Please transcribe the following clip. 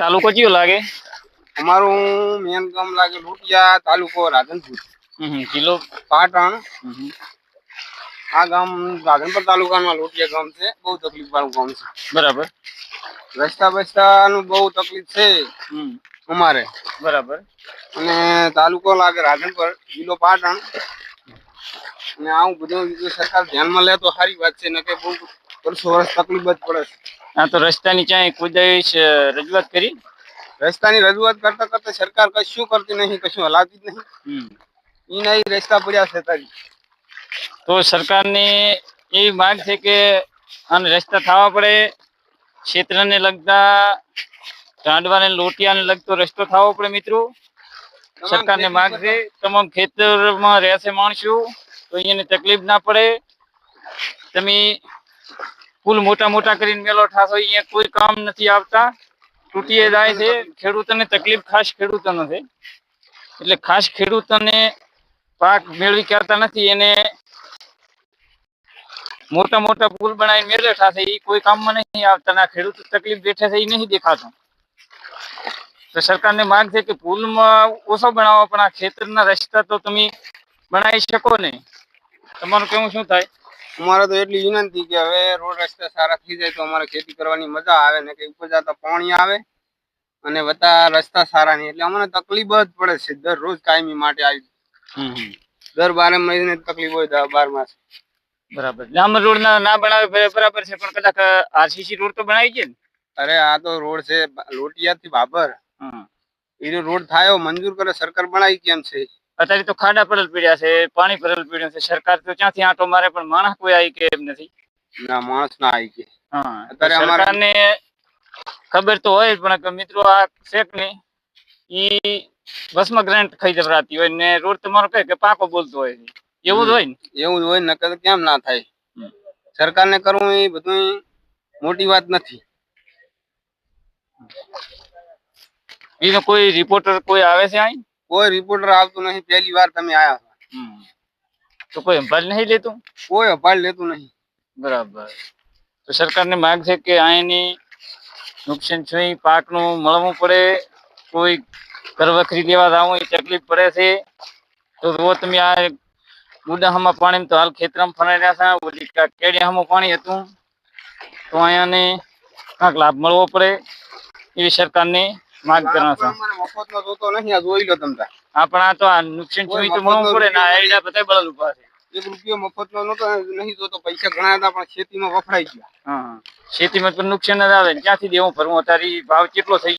તાલુકો કયો લાગે? અમારું મેન ગામ લાગે લોટિયા તાલુકો રાધનપુર. જિલ્લો પાટણ. આ ગામ રાધનપુર તાલુકામાં લોટિયા ગામ છે. બહુ તકલીફ વાળું ગામ છે. બરાબર. રસ્તા બસ્તાનું બહુ તકલીફ છે અમારે. બરાબર. અને તાલુકો લાગે રાધનપુર જિલ્લો પાટણ. અને આવું બધું સરકાર ધ્યાનમાં લે તો સારી વાત છે ને કે બહુ વર્ષો વર્ષ તકલીફ જ પડે છે. આ તો રસ્તાની ચાય કોઈ રજૂઆત કરી? રસ્તાની રજૂઆત કરતા કરતા સરકાર કશું કરતી નહીં કશું હલાવતી જ નહીં. એના રસ્તા પડ્યા છે તારી. તો સરકારની એવી માંગ છે કે આને રસ્તા થવા પડે ક્ષેત્રને લગતા ટાંડવાને લોટિયાને લગતો રસ્તો થવો પડે મિત્રો. સરકારને માંગ છે તમામ ખેતરમાં રહેશે માણસો તો અહીંયાને તકલીફ ના પડે. તમે પુલ મોટા મોટા કરીને મેલો ઠાસો. અહીંયા કોઈ કામ નથી આવતા. તૂટીએ જાય છે. ખેડૂતોને તકલીફ ખાસ ખેડૂતોનો છે. એટલે ખાસ ખેડૂતોને પાક મેળવી કરતા નથી. એને મોટા મોટા પુલ બનાવીને મેળવે ઠાસે. એ કોઈ કામમાં નહીં આવતા. ના ખેડૂત તકલીફ બેઠે છે. એ નહીં દેખાતો. તો સરકારને માંગ છે કે પુલમાં ઓછો બનાવો. પણ આ ખેતરના રસ્તા તો તમે બનાવી શકો ને તમારું કેવું શું થાય? અમારે તો એટલી વિનંતી કે હવે રોડ રસ્તા સારા થઈ જાય તો અમારે ખેતી કરવાની મજા આવે ને કે ઉપજાતા પાણી આવે અને વતા રસ્તા સારા નહીં. એટલે અમને તકલીફ જ પડે છે. દરરોજ કાયમી માટે આવી. દર બારે મહિને તકલીફ હોય બાર માસ. બરાબર. ડામર રોડ ના બનાવે બરાબર છે. પણ કદાચ આરસીસી રોડ તો બનાવી છે ને? અરે આ તો રોડ છે. લોટિયા થી બાબર. હમ. એ રોડ થાયો. મંજૂર કરે સરકાર બનાવી કેમ છે? અત્યારે તો ખાડા પડેલ પીડ્યા છે પાણી પડેલ પીડ્યું છે. સરકાર તો ક્યાંથી આટો મારે પણ માણસ કોઈ આવી કે એમ નથી. ના માણસ ના આવી કે. હા સરકારને ખબર તો હોય પણ મિત્રો આ શેખ ને ઈ ભસ્મ ગ્રાન્ટ ખાઈ જવરાતી હોય ને રોડ તમારો કહે કે પાકો બોલતો હોય. એવું જ હોય ને? એવું જ હોય ને નકર કેમ ના થાય? સરકાર સરકારને કરવું એ બધું મોટી વાત નથી. એનો કોઈ રિપોર્ટર કોઈ આવે છે અહીં? કોઈ રિપોર્ટર આવતું નહીં પહેલી વાર તમે આયા. તો કોઈ સંભાળ નહીં લેતું? કોઈ અપાડ લેતું નહીં. બરાબર. તો સરકારની માંગ છે કે અહીંની નુકસાન છે પાકનું મળવું પડે કોઈ ઘરવખરી લેવા જવું એ તકલીફ પડે છે તો જો તમે આ ગુડાહામાં પાણી તો હાલ ખેતરમાં ફરાઈ રહ્યા છે ઓલી કેડિયામાં પાણી હતું તો અહીંયાને કાંક લાભ મળવો પડે એવી સરકારની માંગ કરવા છે. મફત નો જોતો નહીં આ જોઈ લો તમે. આપણા તો આ નુકસાન જોઈ તો મળવું પડે ને આઈડા બળ બળલ ઊભા છે. એક રૂપિયો મફતનો નતો નહીં જોતો પૈસા ઘણા હતા પણ ખેતીમાં વપરાઈ ગયા. હા ખેતીમાં તો નુકસાન જ આવે ક્યાંથી દેવું ભરવું? અત્યારે ભાવ કેટલો થઈ